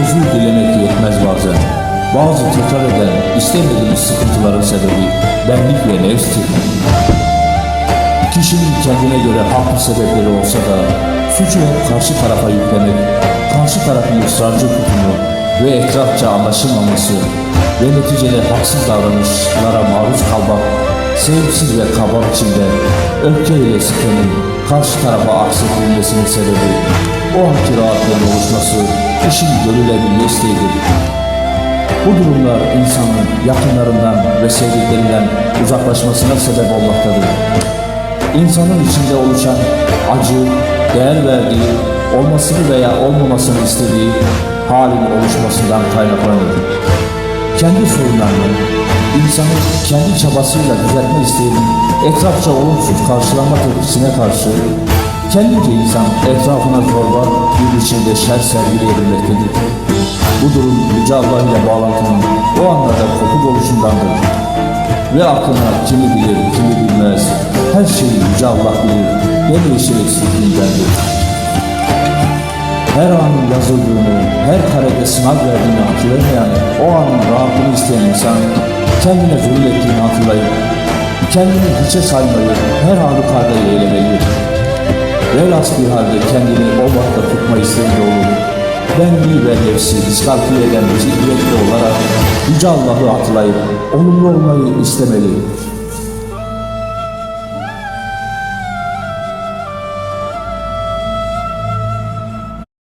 Özür dilemek yetmez bazen. Bazı tekrar eden istemediğimiz sıkıntıların sebebi benlik ve nefstir. Kişinin kendine göre haklı sebepleri olsa da suçu hep karşı tarafa yüklemek, karşı tarafın ısrarcı tutumu ve etrafça anlaşılmaması ve neticede haksız davranışlara maruz kalmak, sevgisiz ve kaba biçimde öfke ile sitemin karşı tarafa aksettirilmesinin sebebi o anki rahatlığın oluşması, işin görülebilme isteğidir. Bu durumlar insanın yakınlarından ve sevdiklerinden uzaklaşmasına sebep olmaktadır. İnsanın içinde oluşan acı, değer verdiği, olmasını veya olmamasını istediği halin oluşmasından kaynaklanır. Kendi sorunlarını, insanın kendi çabasıyla düzeltme isteğinin etrafça olumsuz karşılanma tepkisine karşı kendince insan etrafına zorba bir biçimde şer sergileyebilmektedir. Bu durum Yüce Allah ile bağlantının o anlarda kopuk oluşundandır. Ve aklına kimi bilir, kimi bilmez, her şeyi Yüce Allah bilir, en yeşil eksikliğindendir. Her anın yazıldığını, her karede sınav verdiğini hatırlamayan, o anın rahatlığını isteyen insan, kendine zulüm ettiğini hatırlayıp, kendini hiçe saymayı her halükarda eylemelidir. Velas bir halde kendini o vakta tutma isteğinde olur. Benliği ve nefsi diskalküle eden bir zihniyetli olarak Yüce Allah'ı hatırlayıp olumlu olmayı istemeli.